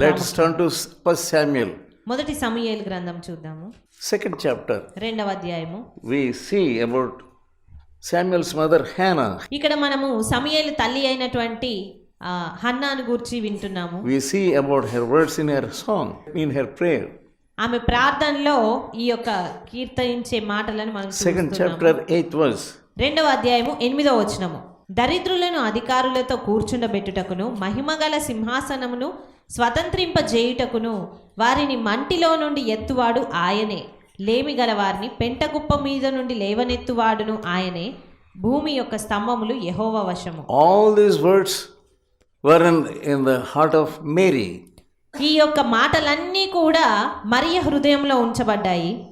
Let's turn to First Samuel, మొదటి సమూయేలు గ్రంథం చూద్దాము second chapter. రెండవ అధ్యాయము We see about Samuel's mother Hannah. ఇక్కడ మనము సమూయేలు తల్లి అయినటువంటి హన్నాను గూర్చి వింటున్నాము We see about her words in her song, in her prayer. ఆమె ప్రార్థనలో ఈ యొక్క కీర్తనించే మాటలను మనం చూస్తున్నాము. chapter, eighth verse. రెండవ అధ్యాయము ఎనిమిదవ వచనము దరిద్రులను అధికారులతో కూర్చుండబెట్టుటకును మహిమగల సింహాసనమును స్వతంత్రింపజేయుటకును వారిని మంటిలో నుండి ఎత్తువాడు ఆయనే. లేమిగల వారిని పెంటకుప్ప మీద నుండి లేవనెత్తువాడును ఆయనే. భూమి యొక్క స్తంభములు యెహోవ వశము. All these words were in, in the heart of Mary. ఈ యొక్క మాటలన్నీ కూడా మరియ హృదయంలో ఉంచబడ్డాయి.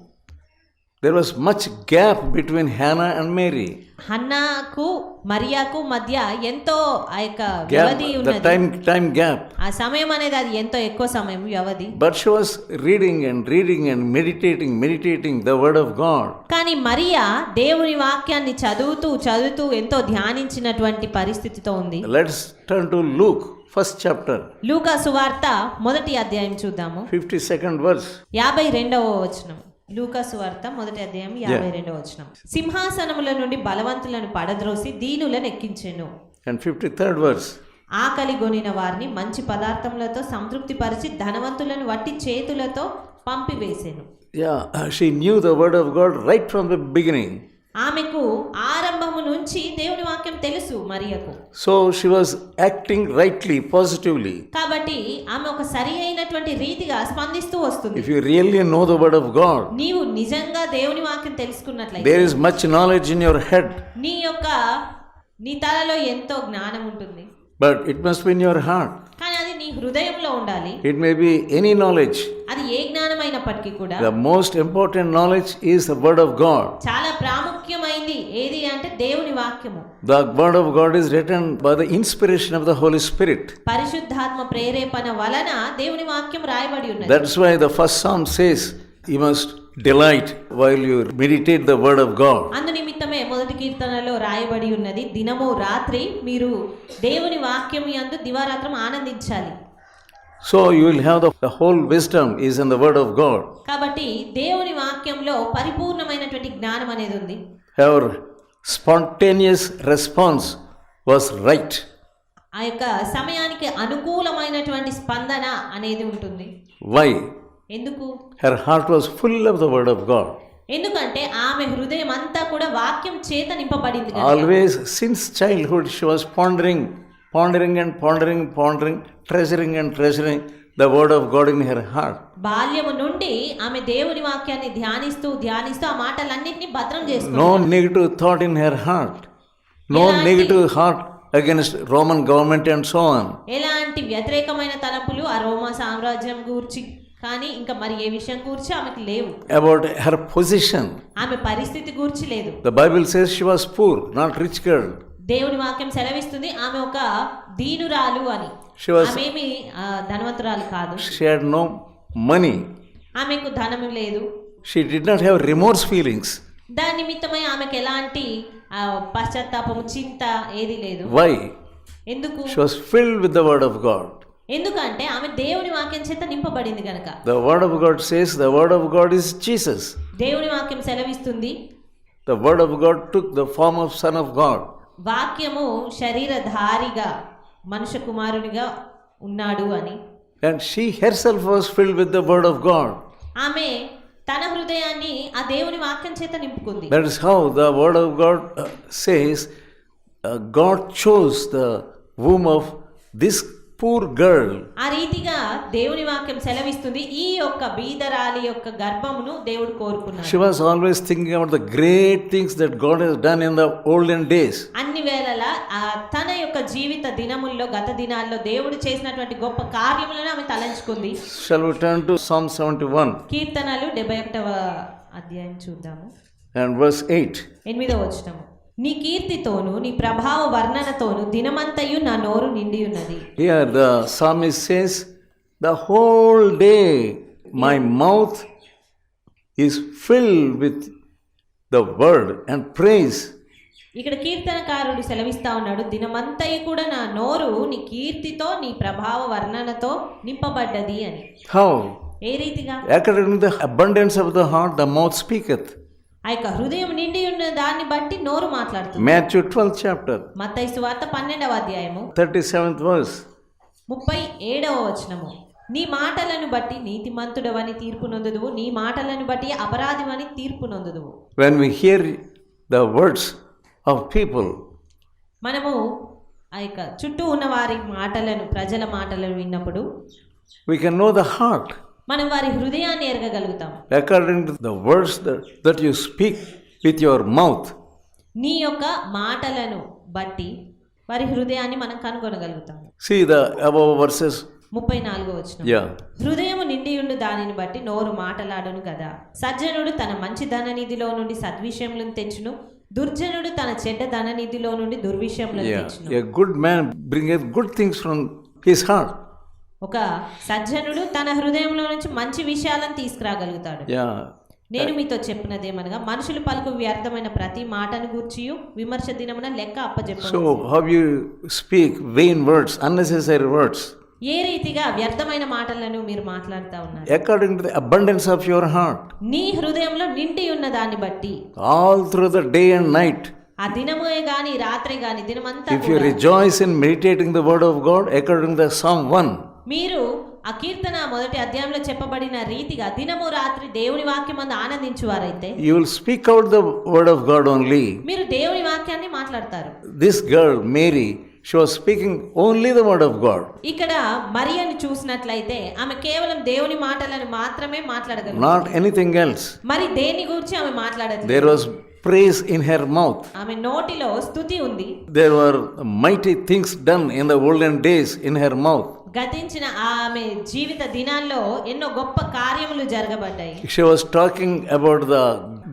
There was much gap between Hannah and Mary హన్నాకు మరియాకు మధ్య ఎంతో ఆ యొక్క వ్యవధి టైం టైం గ్యాప్ ఆ సమయం అనేది అది ఎంతో ఎక్కువ సమయం వ్యవధి. But she was reading and reading and meditating meditating the word of God కానీ మరియా దేవుని వాక్యాన్ని చదువుతూ చదువుతూ ఎంతో ధ్యానించినటువంటి పరిస్థితితో ఉంది. Let's turn to Luke first chapter లూకా సువార్త మొదటి అధ్యాయం చూద్దాము. ఫిఫ్టీ సెకండ్ వర్స్ యాభై రెండవ వచనం. లూకా సువార్త మొదటి అధ్యాయం యాభై రెండవ వచనం సింహాసనముల నుండి బలవంతులను పడద్రోసి దీనులను ఎక్కించెను And 53rd verse. ఆకలి గొనిన వారిని మంచి పదార్థములతో సంతృప్తిపరిచి ధనవంతులను వట్టి చేతులతో పంపివేసెను Yeah, uh, she knew the word of God right from the beginning. ఆమెకు ఆరంభము నుంచి దేవుని వాక్యం తెలుసు మరియకు. So she was acting rightly positively కాబట్టి ఆమె ఒక సరి అయినటువంటి రీతిగా స్పందిస్తూ వస్తుంది. If you really know the word of God నీవు నిజంగా దేవుని వాక్యం తెలుసుకున్నట్లయితే there is much knowledge in your head నీ యొక్క నీ తలలో ఎంతో జ్ఞానం ఉంటుంది. But it must be in your heart కానీ అది నీ హృదయంలో ఉండాలి. It may be any knowledge అది ఏ జ్ఞానమైనప్పటికీ కూడా the most important knowledge is the word of God చాలా ప్రాముఖ్యత ప్రాముఖ్యమైంది ఏది అంటే దేవుని వాక్యము The word of God is written by the inspiration of the Holy Spirit. పరిశుద్ధాత్మ ప్రేరేపణ వలన దేవుని వాక్యం రాయబడి ఉన్నది That's why the first psalm says, You must delight while you meditate the word of God. అందు నిమిత్తమే మొదటి కీర్తనలో రాయబడి ఉన్నది దినము రాత్రి మీరు దేవుని వాక్యం యందు దివారాత్రం ఆనందించాలి So you will have the, the whole wisdom is in the word of God. కాబట్టి దేవుని వాక్యంలో పరిపూర్ణమైనటువంటి జ్ఞానం అనేది ఉంది Our spontaneous response was right. ఆ యొక్క సమయానికి అనుకూలమైనటువంటి స్పందన అనేది ఉంటుంది Why? ఎందుకు Her heart was full of the word of God. ఎందుకంటే ఆమె హృదయం అంతా కూడా వాక్యం చేత నింపబడింది కనుక. Always since childhood, she was pondering, pondering and pondering, pondering, treasuring and the word of God in her heart. బాల్యము నుండి ఆమె దేవుని వాక్యాన్ని ధ్యానిస్తూ ధ్యానిస్తూ ఆ మాటలన్నింటినీ భద్రం చేసుకుంది No negative thought in her heart. No negative heart against Roman government and so on. ఎలాంటి వ్యతిరేకమైన తలంపులు ఆ రోమా సామ్రాజ్యం గూర్చి కానీ ఇంకా మరి ఏ విషయం గూర్చి ఆమెకు లేవు About her position. ఆమె పరిస్థితి గూర్చి లేదు The Bible says she was poor, not rich girl. దేవుని వాక్యం సెలవిస్తుంది ఆమె ఒక దీనురాలు అని ధనవంతురాలు కాదు. షేడ్ నో మనీ ఆమెకు ధనము లేదు. She did not have remorse feelings దాని నిమిత్తమై ఆమెకు ఎలాంటి పశ్చాత్తాపము చింత ఏది లేదు. వై ఎందుకు? She filled with the word of God ఎందుకంటే ఆమె దేవుని వాక్యం చేత నింపబడింది గనక. The word of God says the word of God is Jesus దేవుని వాక్యం సెలవిస్తుంది. The word of God took the form of son of God వాక్యము శరీరధారిగా. మనుష్య కుమారునిగా ఉన్నాడు అని And she herself was filled with the word of God. ఆమె తన హృదయాన్ని ఆ దేవుని వాక్యం చేత నింపుకుంది That is how the word of God uh, says uh, God chose the womb poor girl. ఆ రీతిగా దేవుని వాక్యం సెలవిస్తుంది ఈ యొక్క బీదరాలి యొక్క గర్భమును దేవుడు కోరుకున్నాడు She was always thinking about the great things that God has done in the olden days. అన్ని వేళలా తన యొక్క జీవిత దినముల్లో గత దినాల్లో దేవుడు చేసినటువంటి గొప్ప కార్యములను ఆమె తలంచుకుంది Shall we turn to Psalm 71 కీర్తనలు డెబ్బై ఒకటవ అధ్యాయం చూద్దాము and verse 8? ఎనిమిదవ వచనము నీ కీర్తితోను నీ ప్రభావ వర్ణనతోను దినమంతయు నా నోరు నిండి ఉన్నది హియర్ ద సామి says the whole day my mouth is fill with the word and praise ఇక్కడ కీర్తనకారుడు సెలవిస్తా ఉన్నాడు దినమంతయు కూడా నా నోరు నీ కీర్తితో నీ ప్రభావ వర్ణనతో నింపబడ్డది అని. హౌ ఏ రీతిగా? ఎక్కడ ఉంది abundance of the heart the mouth speaker ఆ యొక్క హృదయం నిండి ఉన్న దాన్ని బట్టి నోరు మాట్లాడుతుంది. Matthew 12th chapter, మత్తయి సువార్త పన్నెండవ అధ్యాయము. 37th verse. ముప్పై ఏడవ వచనము. నీ మాటలను బట్టి నీతిమంతుడవని తీర్పు నొందుదువు. నీ మాటలను బట్టి అపరాధివని తీర్పు నొందుదువు. When we hear the words of people, మనము ఆ యొక్క చుట్టూ ఉన్న వారి మాటలను ప్రజల మాటలను విన్నప్పుడు we can know the heart. మనం వారి హృదయాన్ని ఎరగగలుగుతాం to the words that, that you speak with your mouth, నీ యొక్క మాటలను బట్టి వారి హృదయాన్ని మనం కనుగొనగలుగుతాం see the above verses. ముప్పై నాలుగో. హృదయము నిండి ఉండు దానిని బట్టి నోరు మాటలాడును కదా సజ్జనుడు తన మంచి ధననిధిలో నుండి సద్విషయములను తెచ్చును దుర్జనుడు తన చెడ్డ ధననిధిలో నుండి దుర్విషయములను. తెచ్చును good man bringeth good things from his heart. ఒక సజ్జనుడు తన హృదయంలో నుంచి మంచి విషయాలను తీసుకురాగలుగుతాడు. నేను మీతో చెప్పినది ఏమనగా మనుషులు పలుకు వ్యర్థమైన ప్రతి మాటను గూర్చి విమర్శ దినమున లెక్క అప్పచెప్పు so how speak vain words unnecessary words ఏ రీతిగా వ్యర్థమైన మాటలను మీరు మాట్లాడుతూ ఉన్నారు? According to the of your heart నీ హృదయంలో నిండి ఉన్న దాన్ని బట్టి. All through the day and night ఆ దినమే గాని రాత్రి గాని దినమంతా if you in meditating the word of God according the psalm 1 మీరు ఆ కీర్తన మొదటి అధ్యాయంలో చెప్పబడిన రీతిగా దినము రాత్రి దేవుని వాక్యం అందు ఆనందించువారైతే you will speak out the word of God only. మీరు దేవుని వాక్యాన్ని మాట్లాడతారు This girl, Mary, she was speaking only the word of God, ఇక్కడ మరియను చూసినట్లయితే ఆమె కేవలం దేవుని మాటలను మాత్రమే మాట్లాడగలరు not anything else. మరి దేని గురించి ఆమె మాట్లాడదు There was praise in her mouth. ఆమె నోటిలో స్థుతి ఉంది There were mighty things done in the olden days in her mouth. గతించిన ఆమె జీవిత దినాల్లో ఎన్నో గొప్ప కార్యములు జరగబడ్డాయి. She was talking about the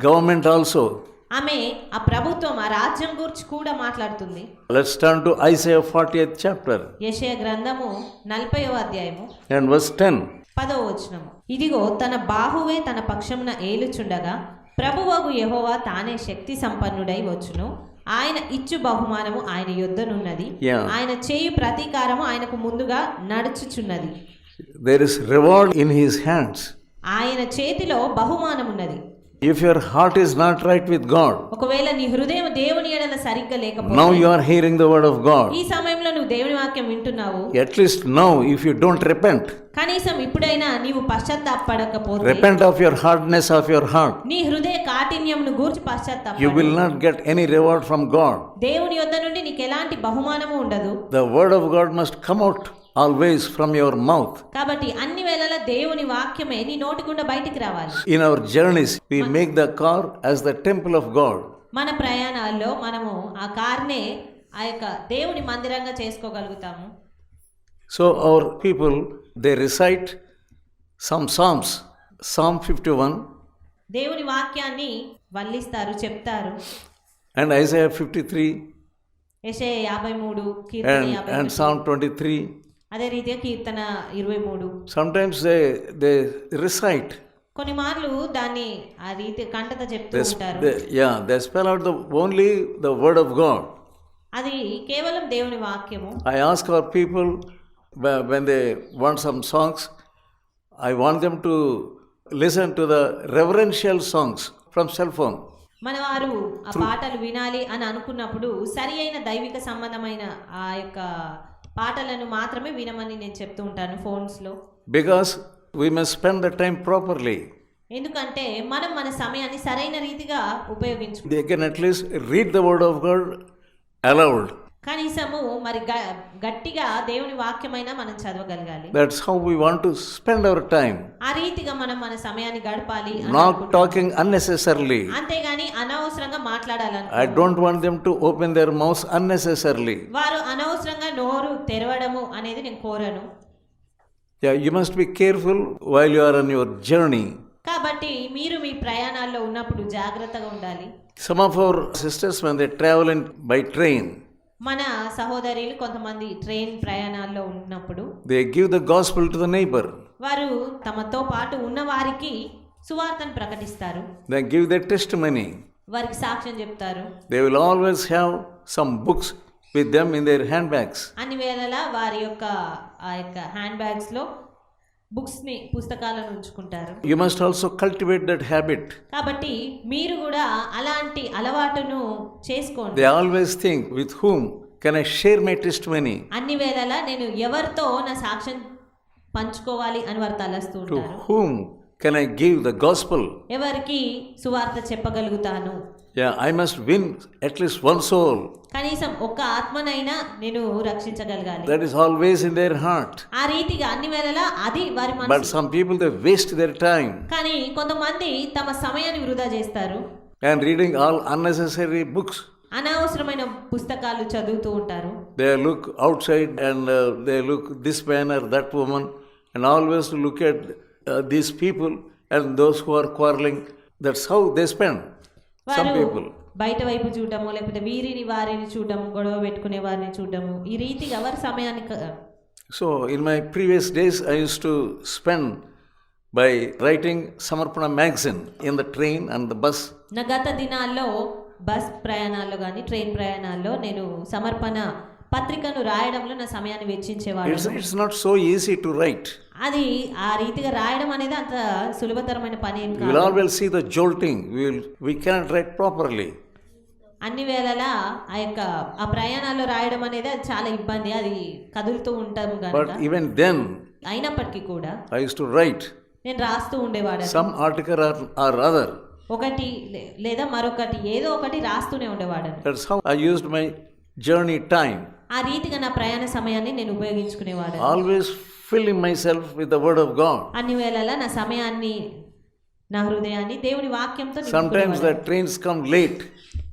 government also. ఆమె ఆ ప్రభుత్వం ఆ రాజ్యం గురించి కూడా మాట్లాడుతుంది. Turn to Isaiah 40th chapter. యెషయా గ్రంథము నలభైవ అధ్యాయము. And verse 10. పదవ వచనము. ఇదిగో తన బాహువే తన పక్షమున ఏలుచుండగా ప్రభువగు యెహోవా తానే శక్తి సంపన్నుడై వచ్చును. ఆయన ఇచ్చు బహుమానము ఆయన యొద్దనున్నది Yeah. ఆయన చేయు ప్రతీకారము ఆయనకు ముందుగా నడుచుచున్నది There is reward in his hands. ఆయన చేతిలో బహుమానం ఉన్నది If your heart is not right with God, ఒకవేళ నీ హృదయం దేవుని ఎడల సరిగ్గా లేకపోతే now you are hearing the word of God. ఈ సమయంలో నువ్వు దేవుని వాక్యం వింటున్నావు At least now, if you don't repent, కనీసం ఇప్పుడైనా నీవు పశ్చాత్తాపడకపోతే repent of your hardness of your heart, నీ హృదయ కాఠిన్యంను గూర్చి పశ్చాత్తాప you will not get any reward from God. దేవుని యొద్ద నుండి నీకు ఎలాంటి బహుమానము ఉండదు The word of God must come out always from your mouth. కాబట్టి అన్ని వేళల దేవుని వాక్యమే నీ నోటి గుండా బయటికి రావాలి In our journeys, we make the car as the temple of God. మన ప్రయాణాల్లో మనము ఆ కార్నే ఆ యొక్క దేవుని మందిరంగా చేసుకోగలుగుతాము So our people they recite some psalms. Psalm 51 దేవుని వాక్యాన్ని వల్లిస్తారు చెప్తారు and Isaiah 53 యెషయా యాభై మూడు కీర్తన and, యాభై and Psalm 23. అదే రీతిగా కీర్తన ఇరవై మూడు Sometimes they, they recite. కొన్ని మార్లు దాన్ని ఆ రీతి కంటత చెప్తూ ఉంటారు yeah, they spell out the only the word of God. అది కేవలం దేవుని వాక్యము ask our people wh- when they want some songs, I want them to listen to the reverential songs from cell phone. మన వారు ఆ పాటలు వినాలి అని అనుకున్నప్పుడు సరి అయిన దైవిక సంబంధమైన ఆ యొక్క పాటలను మాత్రమే వినమని నేను చెప్తూ ఉంటాను ఫోన్స్లో because we must spend the time properly ఎందుకంటే మనం మన సమయాన్ని సరైన రీతిగా ఉపయోగించుకోవాలి they can at least read the word of God aloud కనీసము మరి గట్టిగా దేవుని వాక్యమైనా మనం చదవగలగాలి. That's how we want to spend our time ఆ రీతిగా మనం మన సమయాన్ని గడపాలి నాట్ టాకింగ్ అన్నెసెసర్లీ అంతే గాని అనవసరంగా మాట్లాడాలని I don't want them to open their mouths unnecessarily వారు అనవసరంగా నోరు తెరవడము అనేది నేను కోరను. Yeah you must be careful while you are on your journey కాబట్టి మీరు మీ ప్రయాణాల్లో ఉన్నప్పుడు జాగ్రత్తగా ఉండాలి. Some of our sisters when they travel in by train మన సహోదరులు కొంతమంది ట్రైన్ ప్రయాణాల్లో ఉన్నప్పుడు they give the gospel to the neighbour వారు తమతో పాటు ఉన్న వారికి సువార్తను ప్రకటిస్తారు. They give the testimony వారికి సాక్ష్యం చెప్తారు. They will always have some books with them in their hand bags అన్ని వేళలా వారి యొక్క ఆ యొక్క హ్యాండ్ బ్యాగ్స్లో బుక్స్ని పుస్తకాలను ఉంచుకుంటారు. You must also cultivate that habit కాబట్టి మీరు కూడా అలాంటి అలవాటును చేసుకోండి. They always think with whom can I share my testimony అన్ని వేళలా నేను ఎవరితో నా సాక్ష్యం పంచుకోవాలి అని వారు తలస్తూ ఉంటారు. Whom can I give the gospel ఎవరికి సువార్త చెప్పగలుగుతాను? Yeah, I must win at least one soul. కనీసం ఒక్క ఆత్మనైనా నేను రక్షించగలగాలి That is always in their heart. ఆ రీతిగా అన్ని వేళలా అది వారి But మనసు some people, they waste their time కానీ కొంతమంది తమ సమయాన్ని వృధా చేస్తారు and reading all unnecessary books. అనవసరమైన పుస్తకాలు చదువుతూ ఉంటారు They look outside and uh, they look this man or that woman and always look at uh, these people and those who are quarreling. That's how they spend. Some వారు. బయట వైపు చూడటము లేకపోతే వీరిని వారిని చూడటము గొడవ పెట్టుకునే వారిని చూడటము ఈ రీతిగా వారి సమయాన్ని So, in my previous days, I used to spend by writing Samarpana magazine in the train and the bus. నా గత దినాల్లో బస్ ప్రయాణాల్లో కానీ ట్రైన్ ప్రయాణాల్లో నేను సమర్పణ పత్రికను రాయడంలో నా సమయాన్ని వెచ్చించేవాడు. It's not so easy to write అది ఆ రీతిగా రాయడం అనేది అంత సులభతరమైన పని ఏం కాదు. See the jolting we we cannot write properly అన్ని వేళలా ఆ యొక్క ఆ ప్రయాణాల్లో రాయడం అనేది అది చాలా ఇబ్బంది. అది కదులుతూ ఉంటాం కదా ఈవెన్ దెన్ అయినప్పటికీ కూడా ఐ టు రైట్ నేను రాస్తూ ఉండేవాడు some article or or other ఒకటి లేదా మరొకటి ఏదో ఒకటి రాస్తూనే ఉండేవాడు that's how I my journey time. ఆ రీతిగా నా ప్రయాణ సమయాన్ని నేను ఉపయోగించుకునేవాడు Always filling myself with the Word of God. అన్ని వేళలా నా సమయాన్ని నా హృదయాన్ని దేవుని వాక్యంతో Sometimes నింపుకునేవాడు. the trains come late.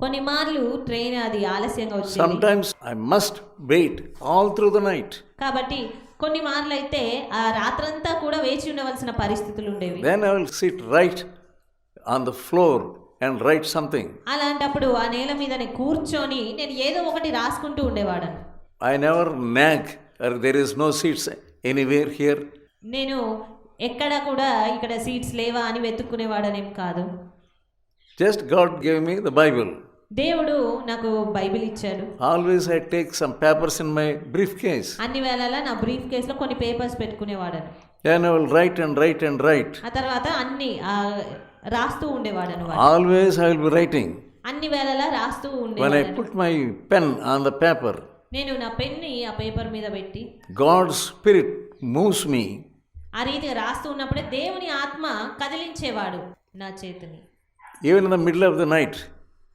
కొన్ని మార్లు ట్రైన్ అది ఆలస్యంగా వచ్చింది Sometimes I must wait all through the night. కాబట్టి కొన్ని మార్లు అయితే ఆ రాత్రంతా కూడా వేచి ఉండవలసిన పరిస్థితులు ఉండేవి Then I will sit right on the floor and write something. అలాంటప్పుడు ఆ నేల మీదనే కూర్చొని నేను ఏదో ఒకటి రాసుకుంటూ ఉండేవాడను I never nag or there is no seats anywhere here. నేను ఎక్కడ కూడా ఇక్కడ సీట్స్ లేవా అని వెతుక్కునేవాడనేం కాదు Just God gave me the Bible. దేవుడు నాకు బైబిల్ ఇచ్చాడు Always I take some papers in my briefcase. అన్ని వేళలా నా బ్రీఫ్ కేసులో కొన్ని పేపర్స్ పెట్టుకునేవాడను Then I will write and write and write. ఆ తర్వాత అన్ని ఆ, రాస్తూ ఉండేవాడు always I will be writing అన్ని వేళలా రాస్తూ ఉండేవాడు when I put my pen on the paper నేను నా పెన్ని ఆ పేపర్ మీద పెట్టి గాడ్స్ స్పిరిట్ మూవ్స్ మీ ఆ రీతిగా రాస్తూ ఉన్నప్పుడే దేవుని ఆత్మ కదిలించేవాడు నా చేతిని. Even in the middle of the night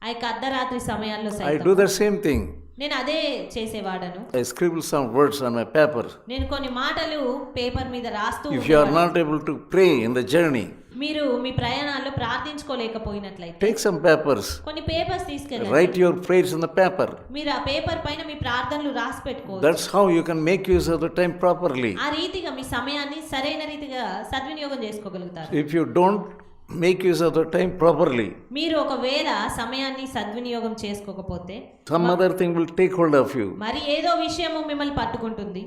ఆ యొక్క అర్ధరాత్రి సమయాల్లో I do the same thing నేను అదే చేసేవాడను. I scribble some words on my paper నేను కొన్ని మాటలు పేపర్ మీద రాస్తూ if you are not able to pray in the journey మీరు మీ ప్రయాణాల్లో ప్రార్థించుకోలేకపోయినట్లయితే టేక్ సమ్ పేపర్స్ కొన్ని పేపర్స్ తీసుకెళ్ళండి. Write your prayers in the paper మీరు ఆ పేపర్ పైన మీ ప్రార్థనలు రాసి పెట్టుకో that's how you can make use of the time properly ఆ రీతిగా మీ సమయాన్ని సరైన రీతిగా సద్వినియోగం చేసుకోగలుగుతారు. If you don't make use of the time properly మీరు ఒకవేళ సమయాన్ని సద్వినియోగం చేసుకోకపోతే some other thing will take hold of you మరి ఏదో విషయం మిమ్మల్ని పట్టుకుంటుంది.